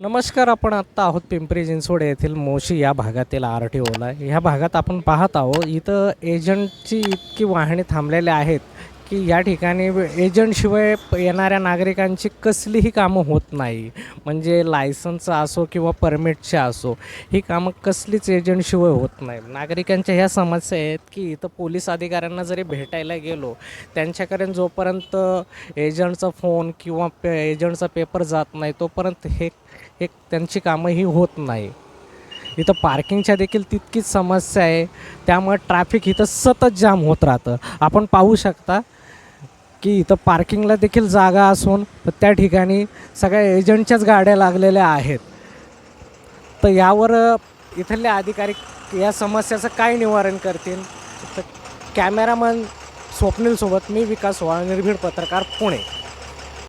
नमस्कार आपण आत्ता आहोत पिंपरी चिंचवड येथील मोशी या भागातील आर टी ओला ह्या भागात आपण पाहत आहोत इथं एजंटची इतकी वाहने थांबलेली आहेत. की या ठिकाणी एजंटशिवाय येणाऱ्या नागरिकांची कसलीही कामं होत नाही. म्हणजे लायसनचं असो किंवा परमिटचे असो ही कामं कसलीच एजंटशिवाय होत नाही. नागरिकांच्या ह्या समस्या आहेत की इथं पोलीस अधिकाऱ्यांना जरी भेटायला गेलो त्यांच्याकडे जोपर्यंत एजंटचा फोन किंवा पे एजंटचा पेपर जात नाही तोपर्यंत हे हे त्यांची कामंही होत नाही. इथं पार्किंगच्या देखील तितकीच समस्या आहे. त्यामुळे ट्रॅफिक इथं सतत जाम होत राहतं. आपण पाहू शकता की इथं पार्किंगला देखील जागा असून त्या ठिकाणी सगळ्या एजंटच्याच गाड्या लागलेल्या आहेत. तर यावर इथले अधिकारी या समस्याचं काय निवारण करतील? तर कॅमेरामन स्वप्नीलसोबत मी विकास वाळ निर्भीड पत्रकार पुणे.